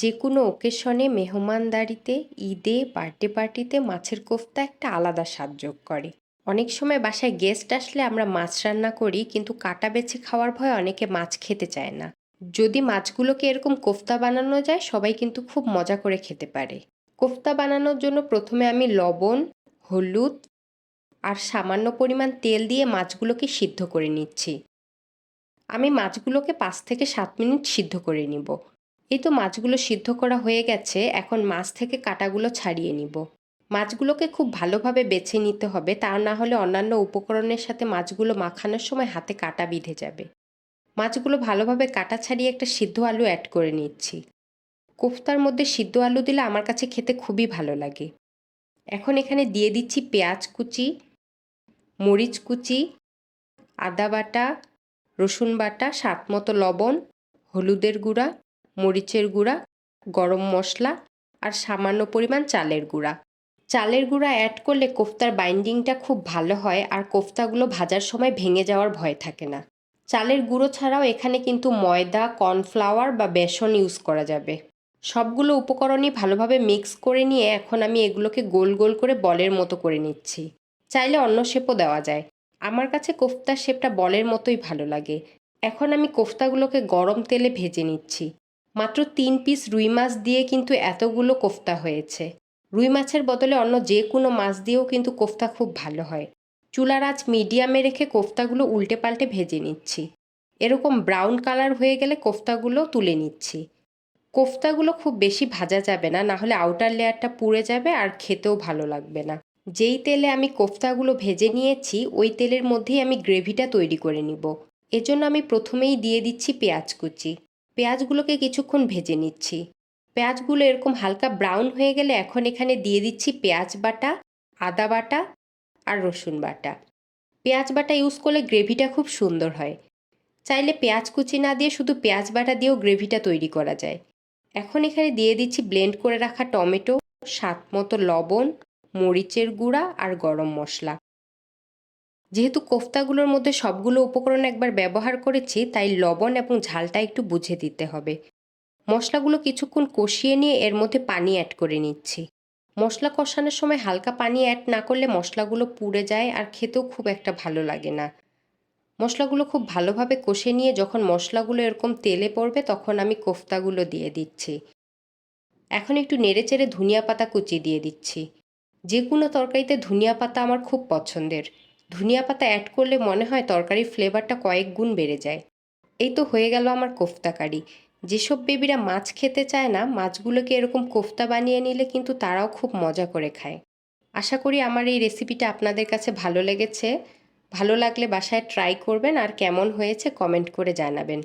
যে কোনো ওকেশনে মেহমানদারিতে, ঈদে বার্থডে পার্টিতে মাছের কোফতা একটা আলাদা স্বাদ যোগ করে। অনেক সময় বাসায় গেস্ট আসলে আমরা মাছ রান্না করি, কিন্তু কাটা বেছে খাওয়ার ভয়ে অনেকে মাছ খেতে চায় না। যদি মাছগুলোকে এরকম কোফতা বানানো যায়, সবাই কিন্তু খুব মজা করে খেতে পারে। কোফতা বানানোর জন্য প্রথমে আমি লবণ, হলুদ আর সামান্য পরিমাণ তেল দিয়ে মাছগুলোকে সিদ্ধ করে নিচ্ছি। আমি মাছগুলোকে পাঁচ থেকে সাত মিনিট সিদ্ধ করে নিব। এই তো মাছগুলো সিদ্ধ করা হয়ে গেছে, এখন মাছ থেকে কাটাগুলো ছাড়িয়ে নিব। মাছগুলোকে খুব ভালোভাবে বেছে নিতে হবে, তা না হলে অন্যান্য উপকরণের সাথে মাছগুলো মাখানোর সময় হাতে কাটা বিঁধে যাবে। মাছগুলো ভালোভাবে কাটা ছাড়িয়ে একটা সিদ্ধ আলু অ্যাড করে নিচ্ছি। কোফতার মধ্যে সিদ্ধ আলু দিলে আমার কাছে খেতে খুবই ভালো লাগে। এখন এখানে দিয়ে দিচ্ছি পেঁয়াজ কুচি, মরিচ কুচি, আদা বাটা, রসুন বাটা, স্বাদ মতো লবণ, হলুদের গুঁড়া মরিচের গুঁড়া, গরম মশলা আর সামান্য পরিমাণ চালের গুঁড়া। চালের গুঁড়া অ্যাড করলে কোফতার বাইন্ডিংটা খুব ভালো হয় আর কোফতাগুলো ভাজার সময় ভেঙে যাওয়ার ভয় থাকে না। চালের গুঁড়ো ছাড়াও এখানে কিন্তু ময়দা কর্নফ্লাওয়ার বা বেসন ইউজ করা যাবে। সবগুলো উপকরণই ভালোভাবে মিক্স করে নিয়ে এখন আমি এগুলোকে গোল গোল করে বলের মতো করে নিচ্ছি। চাইলে অন্য শেপও দেওয়া যায়। আমার কাছে কোফতার শেপটা বলের মতোই ভালো লাগে। এখন আমি কোফতাগুলোকে গরম তেলে ভেজে নিচ্ছি। মাত্র তিন পিস রুই মাছ দিয়ে কিন্তু এতগুলো কোফতা হয়েছে। রুই মাছের বদলে অন্য যে কোনো মাছ দিয়েও কিন্তু কোফতা খুব ভালো হয়। চুলার আঁচ মিডিয়ামে রেখে কোফতাগুলো উল্টে পাল্টে ভেজে নিচ্ছি। এরকম ব্রাউন কালার হয়ে গেলে কোফতাগুলো তুলে নিচ্ছি। কোফতাগুলো খুব বেশি ভাজা যাবে না না হলে আউটার লেয়ারটা পুড়ে যাবে আর খেতেও ভালো লাগবে না। যেই তেলে আমি কোফতাগুলো ভেজে নিয়েছি, ওই তেলের মধ্যেই আমি গ্রেভিটা তৈরি করে নিব। এজন্য আমি প্রথমেই দিয়ে দিচ্ছি পেঁয়াজ কুচি। পেঁয়াজগুলোকে কিছুক্ষণ ভেজে নিচ্ছি। পেঁয়াজগুলো এরকম হালকা ব্রাউন হয়ে গেলে এখন এখানে দিয়ে দিচ্ছি পেঁয়াজ বাটা, আদা বাটা আর রসুন বাটা। পেঁয়াজ বাটা ইউজ করলে গ্রেভিটা খুব সুন্দর হয়। চাইলে পেঁয়াজ কুচি না দিয়ে শুধু পেঁয়াজ বাটা দিয়েও গ্রেভিটা তৈরি করা যায়। এখন এখানে দিয়ে দিচ্ছি ব্লেন্ড করে রাখা টমেটো, স্বাদ মতো লবণ, মরিচের গুঁড়া আর গরম মশলা। যেহেতু কোফতাগুলোর মধ্যে সবগুলো উপকরণ একবার ব্যবহার করেছি, তাই লবণ এবং ঝালটা একটু বুঝে দিতে হবে। মশলাগুলো কিছুক্ষণ কষিয়ে নিয়ে এর মধ্যে পানি অ্যাড করে নিচ্ছি। মশলা কষানোর সময় হালকা পানি অ্যাড না করলে মশলাগুলো পুড়ে যায় আর খেতেও খুব একটা ভালো লাগে না। মশলাগুলো খুব ভালোভাবে কষে নিয়ে যখন মশলাগুলো এরকম তেলে পড়বে তখন আমি কোফতাগুলো দিয়ে দিচ্ছি। এখন একটু নেড়েচেড়ে ধনিয়া পাতা কুচি দিয়ে দিচ্ছি। যে কোনো তরকারিতে ধনিয়া পাতা আমার খুব পছন্দের। ধনিয়া পাতা অ্যাড করলে মনে হয় তরকারির ফ্লেভারটা কয়েক গুণ বেড়ে যায়। এই তো হয়ে গেল আমার কোফতা কারি। যেসব বেবিরা মাছ খেতে চায় না, মাছগুলোকে এরকম কোফতা বানিয়ে নিলে কিন্তু তারাও খুব মজা করে খায়। আশা করি আমার এই রেসিপিটা আপনাদের কাছে ভালো লেগেছে। ভালো লাগলে বাসায় ট্রাই করবেন আর কেমন হয়েছে কমেন্ট করে জানাবেন।